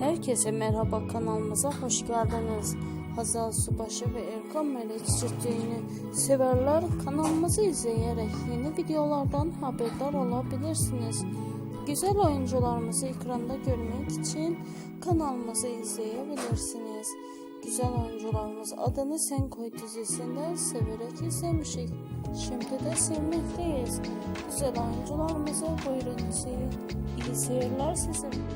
Herkese merhaba kanalımıza hoş geldiniz. Hazal Subaşı ve Erkan Meriç çiftliğini severler kanalımızı izleyerek yeni videolardan haberdar olabilirsiniz. Güzel oyuncularımızı ekranda görmek için kanalımızı izleyebilirsiniz. Güzel oyuncularımız adını Sen Koy dizisinden severek izlemişik. Şimdi de sevmekteyiz. Güzel oyuncularımıza buyurun izleyin. İyi seyirler sizin.